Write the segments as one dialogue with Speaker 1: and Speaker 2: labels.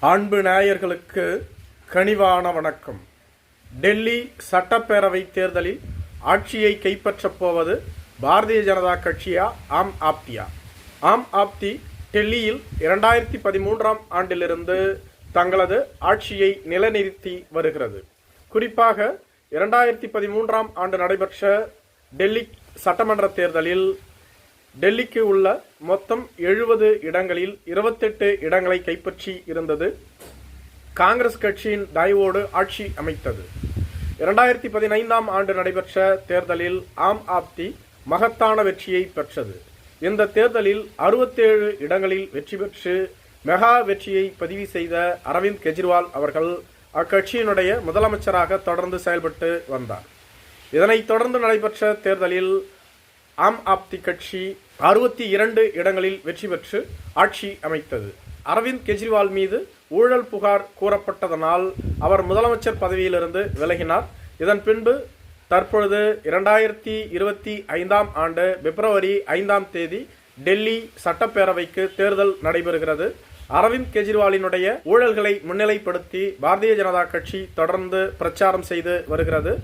Speaker 1: அன்பு நாயர்களுக்கு கனிவான வணக்கம். டெல்லி சட்டப்பேரவை தேர்தலில் ஆட்சியை கைப்பற்றப் போவது பாரதிய ஜனதா கட்சியா ஆம் ஆப்தியா? ஆம் ஆப்தி டெல்லியில் இரண்டாயிரத்தி பதிமூன்றாம் ஆண்டிலிருந்து தங்களது ஆட்சியை நிலைநிறுத்தி வருகிறது. குறிப்பாக இரண்டாயிரத்தி பதிமூன்றாம் ஆண்டு நடைபெற்ற டெல்லி சட்டமன்ற தேர்தலில் டெல்லிக்கு உள்ள மொத்தம் எழுபது இடங்களில் இருபத்தெட்டு இடங்களை கைப்பற்றி இருந்தது. காங்கிரஸ் கட்சியின் தயவோடு ஆட்சி அமைத்தது. இரண்டாயிரத்தி பதினைந்தாம் ஆண்டு நடைபெற்ற தேர்தலில் ஆம் ஆப்தி மகத்தான வெற்றியை பெற்றது. இந்த தேர்தலில் அறுபத்தேழு இடங்களில் வெற்றி பெற்று மெகா வெற்றியை பதிவு செய்த அரவிந்த் கெஜ்ரிவால் அவர்கள் அக்கட்சியினுடைய முதலமைச்சராக தொடர்ந்து செயல்பட்டு வந்தார். இதனைத் தொடர்ந்து நடைபெற்ற தேர்தலில் ஆம் ஆப்தி கட்சி அறுபத்தி இரண்டு இடங்களில் வெற்றி பெற்று ஆட்சி அமைத்தது. அரவிந்த் கெஜ்ரிவால் மீது ஊழல் புகார் கூறப்பட்டதனால் அவர் முதலமைச்சர் பதவியிலிருந்து விலகினார். இதன் பின்பு தற்பொழுது இரண்டாயிரத்தி இருபத்தி ஐந்தாம் ஆண்டு பிப்ரவரி ஐந்தாம் தேதி டெல்லி சட்டப்பேரவைக்கு தேர்தல் நடைபெறுகிறது. அரவிந்த் கெஜ்ரிவாலினுடைய ஊழல்களை முன்னிலைப்படுத்தி பாரதிய ஜனதா கட்சி தொடர்ந்து பிரச்சாரம் செய்து வருகிறது.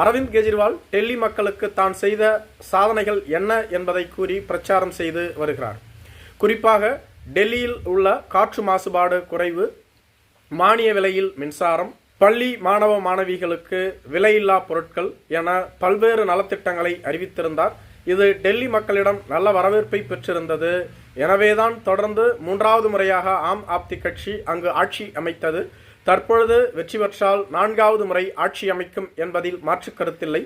Speaker 1: அரவிந்த் கெஜ்ரிவால் டெல்லி மக்களுக்கு தான் செய்த சாதனைகள் என்ன என்பதை கூறி பிரச்சாரம் செய்து வருகிறார். குறிப்பாக டெல்லியில் உள்ள காற்று மாசுபாடு குறைவு மானிய விலையில் மின்சாரம் பள்ளி மாணவ மாணவிகளுக்கு விலையில்லா பொருட்கள் என பல்வேறு நலத்திட்டங்களை அறிவித்திருந்தார். இது டெல்லி மக்களிடம் நல்ல வரவேற்பை பெற்றிருந்தது. எனவேதான் தொடர்ந்து மூன்றாவது முறையாக ஆம் ஆப்தி கட்சி அங்கு ஆட்சி அமைத்தது. தற்பொழுது வெற்றி பெற்றால் நான்காவது முறை ஆட்சி அமைக்கும் என்பதில் மாற்று கருத்தில்லை.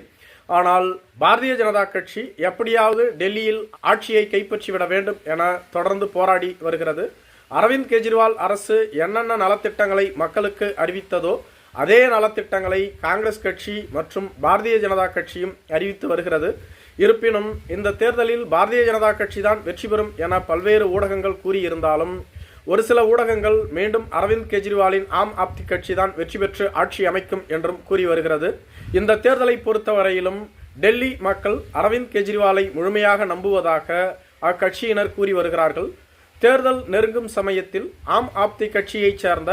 Speaker 1: ஆனால் பாரதிய ஜனதா கட்சி எப்படியாவது டெல்லியில் ஆட்சியை கைப்பற்றிவிட வேண்டும் என தொடர்ந்து போராடி வருகிறது. அரவிந்த் கெஜ்ரிவால் அரசு என்னென்ன நலத்திட்டங்களை மக்களுக்கு அறிவித்ததோ அதே நலத்திட்டங்களை காங்கிரஸ் கட்சி மற்றும் பாரதிய ஜனதா கட்சியும் அறிவித்து வருகிறது. இருப்பினும் இந்த தேர்தலில் பாரதிய ஜனதா கட்சி தான் வெற்றி பெறும் என பல்வேறு ஊடகங்கள் கூறியிருந்தாலும் ஒரு சில ஊடகங்கள் மீண்டும் அரவிந்த் கெஜ்ரிவாலின் ஆம் ஆப்தி கட்சி தான் வெற்றி பெற்று ஆட்சி அமைக்கும் என்றும் கூறி வருகிறது. இந்த தேர்தலை பொறுத்தவரையிலும் டெல்லி மக்கள் அரவிந்த் கெஜ்ரிவாலை முழுமையாக நம்புவதாக அக்கட்சியினர் கூறி வருகிறார்கள். தேர்தல் நெருங்கும் சமயத்தில் ஆம் ஆப்தி கட்சியைச் சேர்ந்த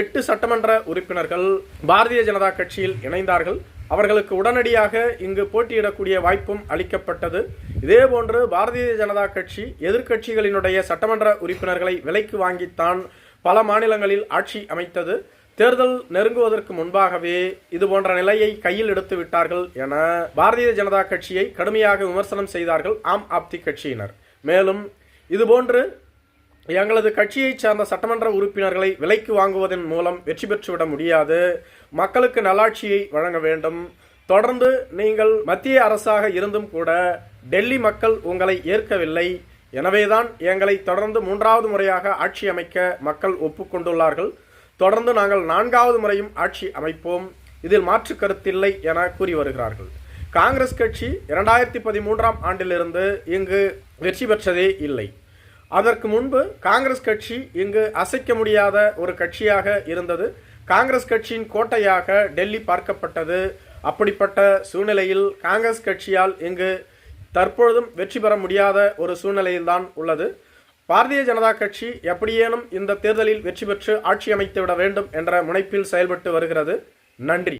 Speaker 1: எட்டு சட்டமன்ற உறுப்பினர்கள் பாரதிய ஜனதா கட்சியில் இணைந்தார்கள். அவர்களுக்கு உடனடியாக இங்கு போட்டியிடக்கூடிய வாய்ப்பும் அளிக்கப்பட்டது. இதேபோன்று பாரதிய ஜனதா கட்சி எதிர்க்கட்சிகளினுடைய சட்டமன்ற உறுப்பினர்களை விலைக்கு வாங்கித்தான் பல மாநிலங்களில் ஆட்சி அமைத்தது. தேர்தல் நெருங்குவதற்கு முன்பாகவே இது போன்ற நிலையை கையில் எடுத்து விட்டார்கள் என பாரதிய ஜனதா கட்சியை கடுமையாக விமர்சனம் செய்தார்கள் ஆம் ஆப்தி கட்சியினர். மேலும் இதுபோன்று எங்களது கட்சியைச் சார்ந்த சட்டமன்ற உறுப்பினர்களை விலைக்கு வாங்குவதன் மூலம் வெற்றி பெற்றுவிட முடியாது. மக்களுக்கு நல்லாட்சியை வழங்க வேண்டும். தொடர்ந்து நீங்கள் மத்திய அரசாக இருந்தும் கூட டெல்லி மக்கள் உங்களை ஏற்கவில்லை. எனவேதான் எங்களை தொடர்ந்து மூன்றாவது முறையாக ஆட்சி அமைக்க மக்கள் ஒப்புக்கொண்டுள்ளார்கள். தொடர்ந்து நாங்கள் நான்காவது முறையும் ஆட்சி அமைப்போம். இதில் மாற்று கருத்தில்லை என கூறி வருகிறார்கள். காங்கிரஸ் கட்சி இரண்டாயிரத்தி பதிமூன்றாம் ஆண்டிலிருந்து இங்கு வெற்றி பெற்றதே இல்லை. அதற்கு முன்பு காங்கிரஸ் கட்சி இங்கு அசைக்க முடியாத ஒரு கட்சியாக இருந்தது. காங்கிரஸ் கட்சியின் கோட்டையாக டெல்லி பார்க்கப்பட்டது. அப்படிப்பட்ட சூழ்நிலையில் காங்கிரஸ் கட்சியால் இங்கு தற்பொழுதும் வெற்றி பெற முடியாத ஒரு சூழ்நிலையில்தான் உள்ளது. பாரதிய ஜனதா கட்சி எப்படியேனும் இந்த தேர்தலில் வெற்றி பெற்று ஆட்சி அமைத்து விட வேண்டும் என்ற முனைப்பில் செயல்பட்டு வருகிறது. நன்றி.